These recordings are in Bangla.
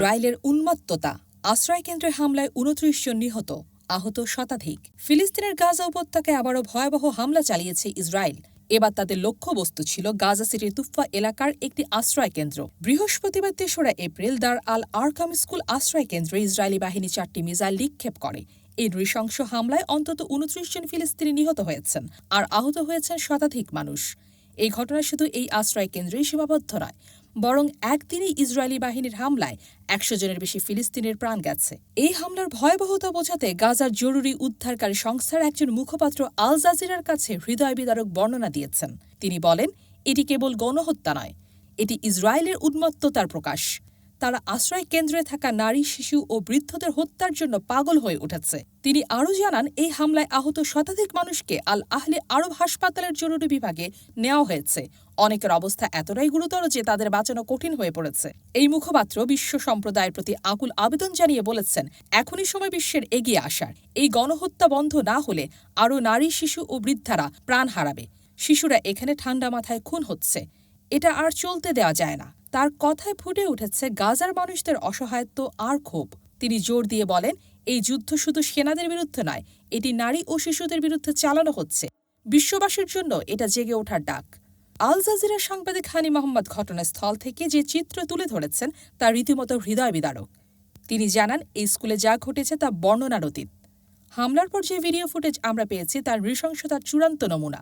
ইসরায়েলের উন্মত্ততা। আশ্রয়কেন্দ্রে হামলায় উনত্রিশ জন নিহত, আহত শতাধিক। ফিলিস্তিনের গাজা উপত্যকায় আবারও ভয়াবহ হামলা চালিয়েছে ইসরায়েল। এবার তাদের লক্ষ্যবস্তু ছিল গাজা সিটির তুফা এলাকার একটি আশ্রয় কেন্দ্র। বৃহস্পতিবার তেসরা এপ্রিল দার আল আরকাম স্কুল আশ্রয় কেন্দ্রে ইসরায়েলি বাহিনী চারটি মিসাইল নিক্ষেপ করে। এই নৃশংস হামলায় অন্তত উনত্রিশ জন ফিলিস্তিনি নিহত হয়েছেন আর আহত হয়েছেন শতাধিক মানুষ। এই ঘটনা শুধু এই আশ্রয় কেন্দ্রেই সীমাবদ্ধ নয় বরং একদিনই ইসরায়েলি বাহিনীর হামলায় একশো জনের বেশি ফিলিস্তিনের প্রাণ গেছে। এই হামলার ভয়াবহতা বোঝাতে গাজার জরুরি উদ্ধারকারী সংস্থার একজন মুখপাত্র আল জাজিরার কাছে হৃদয় বিদারক বর্ণনা দিয়েছেন। তিনি বলেন, এটি কেবল গণহত্যা নয়, এটি ইসরায়েলের উন্মত্ততার প্রকাশ। তারা আশ্রয় কেন্দ্রে থাকা নারী, শিশু ও বৃদ্ধদের হত্যার জন্য পাগল হয়ে উঠেছে। তিনি আরও জানান, এই হামলায় আহত শতাধিক মানুষকে আল আহলে আরব হাসপাতালের জরুরি বিভাগে নেওয়া হয়েছে। অনেকের অবস্থা এতটাই গুরুতর যে তাদের বাঁচানো কঠিন হয়ে পড়েছে। এই মুখপাত্র বিশ্ব সম্প্রদায়ের প্রতি আকুল আবেদন জানিয়ে বলেছেন, এখনই সময় বিশ্বের এগিয়ে আসার। এই গণহত্যা বন্ধ না হলে আরও নারী, শিশু ও বৃদ্ধারা প্রাণ হারাবে। শিশুরা এখানে ঠান্ডা মাথায় খুন হচ্ছে। এটা আর চলতে দেওয়া যায় না। তার কথায় ফুটে উঠেছে গাজার মানুষদের অসহায়ত্ব আর ক্ষোভ। তিনি জোর দিয়ে বলেন, এই যুদ্ধ শুধু সেনাদের বিরুদ্ধে নয়, এটি নারী ও শিশুদের বিরুদ্ধে চালানো হচ্ছে। বিশ্ববাসীর জন্য এটা জেগে ওঠার ডাক। আল জাজিরার সাংবাদিক হানি মোহাম্মদ ঘটনাস্থল থেকে যে চিত্র তুলে ধরেছেন, তা রীতিমতো হৃদয় বিদারক। তিনি জানান, এই স্কুলে যা ঘটেছে তা বর্ণনার অতীত হামলার পর যে ভিডিও ফুটেজ আমরা পেয়েছি, তার নৃশংসতার চূড়ান্ত নমুনা।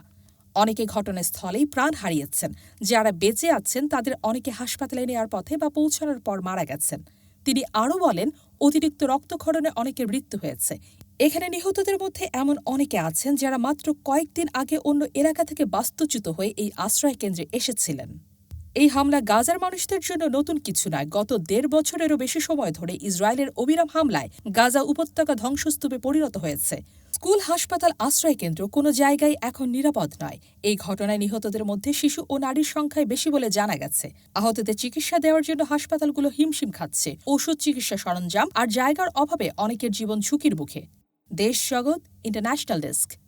অনেকে ঘটনাস্থলেই প্রাণ হারিয়েছেন। যারা বেঁচে আছেন, তাদের অনেকে হাসপাতালে নেওয়ার পথে বা পৌঁছানোর পর মারা গেছেন। তিনি আরও বলেন, অতিরিক্ত রক্তক্ষরণে অনেকের মৃত্যু হয়েছে। এখানে নিহতদের মধ্যে এমন অনেকে আছেন যারা মাত্র কয়েকদিন আগে অন্য এলাকা থেকে বাস্তুচ্যুত হয়ে এই আশ্রয় কেন্দ্রে এসেছিলেন। এই হামলা গাজার মানুষদের জন্য নতুন কিছু নয়। গত দেড় বছরেরও বেশি সময় ধরে ইসরায়েলের অবিরাম হামলায় গাজা উপত্যকা ধ্বংসস্তূপে পরিণত হয়েছে। স্কুল, হাসপাতাল, আশ্রয় কেন্দ্র কোনো জায়গায় এখন নিরাপদ নয়। এই ঘটনায় নিহতদের মধ্যে শিশু ও নারীর সংখ্যায় বেশি বলে জানা গেছে। আহতদের চিকিৎসা দেওয়ার জন্য হাসপাতালগুলো হিমশিম খাচ্ছে। ওষুধ চিকিৎসা সরঞ্জাম আর জায়গার অভাবে অনেকের জীবন ঝুঁকির মুখে। দেশ জগৎ, ইন্টারন্যাশনাল ডেস্ক।